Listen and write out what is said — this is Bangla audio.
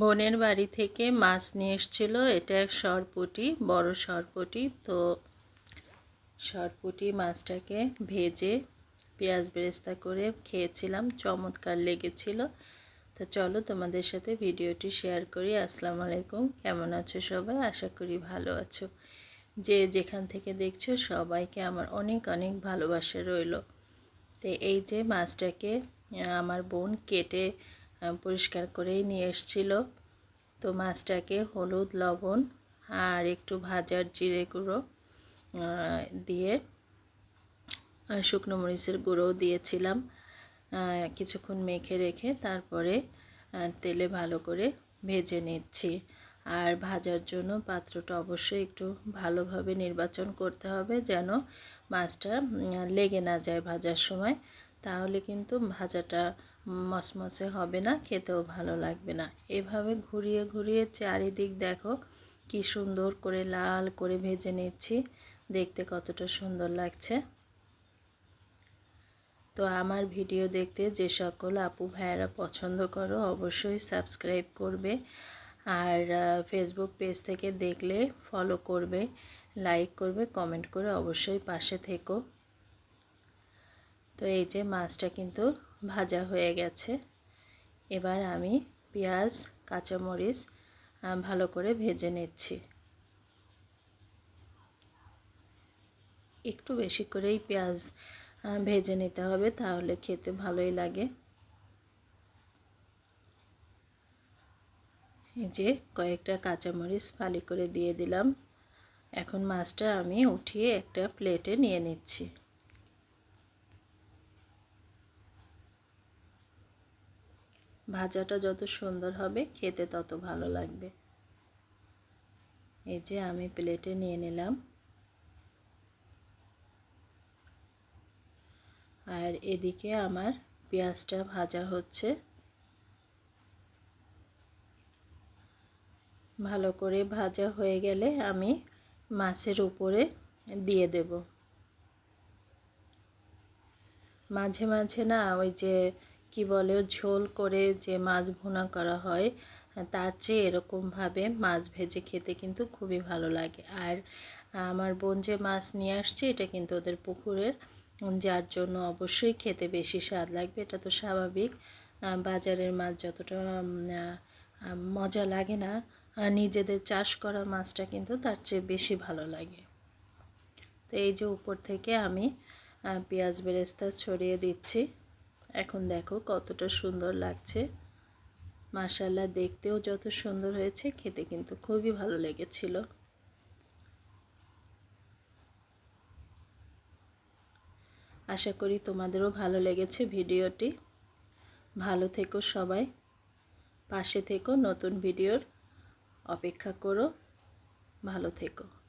বোনের বাড়ি থেকে মাছ নিয়ে এসেছিল। এটা এক সরপুটি, বড় সরপুটি। তো সরপুটি মাছটাকে ভেজে পেঁয়াজ বেরেস্তা করে খেয়েছিলাম। চমৎকার লেগেছিল। তো চলো তোমাদের সাথে ভিডিওটি শেয়ার করি। আসসালামু আলাইকুম। কেমন আছো সবাই? আশা করি ভালো আছো। যে যেখান থেকে দেখছ সবাইকে আমার অনেক অনেক ভালোবাসা রইল। তো এই যে মাছটাকে আমার বোন কেটে পরিষ্কার করেই নিয়ে এসছিল। তো মাছটাকে হলুদ, লবণ আর একটু ভাজার জিরে গুঁড়ো দিয়ে শুকনো মরিচের গুঁড়োও দিয়েছিলাম। কিছুক্ষণ মেখে রেখে তারপরে তেলে ভালো করে ভেজে নিচ্ছি। আর ভাজার জন্য পাত্রটা অবশ্যই একটু ভালোভাবে নির্বাচন করতে হবে যেন মাছটা লেগে না যায় ভাজার সময়। তাহলে কিন্তু ভাজাটা মসমসে হবে না, খেতেও ভালো লাগবে না। এভাবে ঘুরিয়ে ঘুরিয়ে চারিদিক দেখো, কি সুন্দর করে লাল করে ভেজে নিচ্ছি। দেখতে কতটা সুন্দর লাগছে। তো আমার ভিডিও দেখতে যে সকল আপু ভাইয়েরা পছন্দ করো, অবশ্যই সাবস্ক্রাইব করবে। আর ফেসবুক পেজ থেকে দেখলে ফলো করবে লাইক করবে কমেন্ট করে অবশ্যই পাশে থেকো। তো এই যে মাছটা কিন্তু ভাজা হয়ে গেছে। এবার আমি পেঁয়াজ, কাঁচামরিচ ভালো করে ভেজে নিচ্ছি। একটু বেশি করেই পেঁয়াজ ভেজে নিতে হবে তাহলে খেতে ভালোই লাগে। এই যে কয়েকটা কাঁচামরিচ ফালি করে দিয়ে দিলাম। এখন মাছটা আমি উঠিয়ে একটা প্লেটে নিয়ে নিচ্ছি। ভাজাটা যত সুন্দর হবে, খেতে তত ভালো লাগবে। এই যে আমি প্লেটে নিয়ে নিলাম। আর এদিকে আমার পেঁয়াজটা ভাজা হচ্ছে। ভালো করে ভাজা হয়ে গেলে আমি মাছের উপরে দিয়ে দেব। মাঝে মাঝে না ওই যে কি বলে, ঝোল করে যে মাছ ভুনা করা হয়, তার চেয়ে এরকমভাবে মাছ ভেজে খেতে কিন্তু খুবই ভালো লাগে। আর আমার বোন যে মাছ নিয়ে আসছে, এটা কিন্তু ওদের পুকুরের, যার জন্য অবশ্যই খেতে বেশি স্বাদ লাগবে, এটা তো স্বাভাবিক। বাজারের মাছ যতটা মজা লাগে না, নিজেদের চাষ করা মাছটা কিন্তু তার চেয়ে বেশি ভালো লাগে। তো এই যে উপর থেকে আমি, পেঁয়াজ বেরেস্তা ছড়িয়ে দিচ্ছি। এখন দেখো কতটা সুন্দর লাগছে। মাসাল্লা দেখতেও যত সুন্দর হয়েছে, খেতে কিন্তু খুবই ভালো লেগেছিল। আশা করি তোমাদেরও ভালো লেগেছে ভিডিওটি। ভালো থেকো সবাই। পাশে থেকো, নতুন ভিডিওর অপেক্ষা করো। ভালো থেকো।